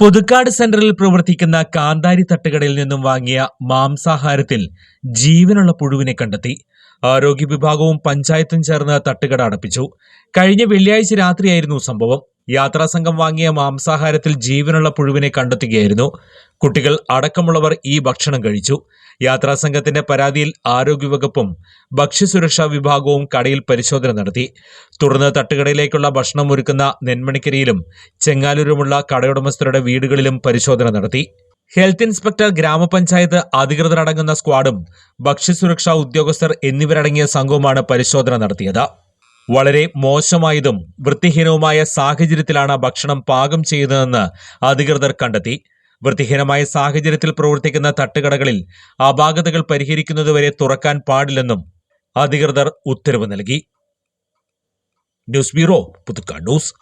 പുതുക്കാട് സെന്ററിൽ പ്രവർത്തിക്കുന്ന കാന്താരി തട്ടുകടയിൽ നിന്നും വാങ്ങിയ മാംസാഹാരത്തിൽ ജീവനുള്ള പുഴുവിനെ കണ്ടെത്തി. ആരോഗ്യ വിഭാഗവും പഞ്ചായത്തും ചേർന്ന് തട്ടുകട അടപ്പിച്ചു കഴിഞ്ഞ വെള്ളിയാഴ്ച രാത്രിയായിരുന്നു സംഭവം. യാത്രാസംഘം വാങ്ങിയ മാംസാഹാരത്തിൽ ജീവനുള്ള പുഴുവിനെ കണ്ടെത്തുകയായിരുന്നു. കുട്ടികൾ അടക്കമുള്ളവർ ഈ ഭക്ഷണം കഴിച്ചു. യാത്രാസംഘത്തിന്റെ പരാതിയിൽ ആരോഗ്യവകുപ്പും ഭക്ഷ്യസുരക്ഷാ വിഭാഗവും കടയിൽ പരിശോധന നടത്തി. തുടർന്ന് തട്ടുകടയിലേക്കുള്ള ഭക്ഷണം ഒരുക്കുന്ന നെന്മണിക്കരിയിലും ചെങ്ങാലൂരുമുള്ള കടയുടമസ്ഥരുടെ വീടുകളിലും പരിശോധന നടത്തി. ഹെൽത്ത് ഇൻസ്പെക്ടർ ഗ്രാമപഞ്ചായത്ത് അധികൃതരടങ്ങുന്ന സ്ക്വാഡും ഭക്ഷ്യസുരക്ഷാ ഉദ്യോഗസ്ഥർ എന്നിവരടങ്ങിയ സംഘവുമാണ് പരിശോധന നടത്തിയത്. വളരെ മോശമായതും വൃത്തിഹീനവുമായ സാഹചര്യത്തിലാണ് ഭക്ഷണം പാകം ചെയ്തതെന്ന് അധികൃതർ കണ്ടെത്തി. വൃത്തിഹീനമായ സാഹചര്യത്തിൽ പ്രവർത്തിക്കുന്ന തട്ടുകടകളിൽ അപാകതകൾ പരിഹരിക്കുന്നതുവരെ തുറക്കാൻ പാടില്ലെന്നും അധികൃതർ ഉത്തരവ് നൽകി. News bureau Puthukkad news.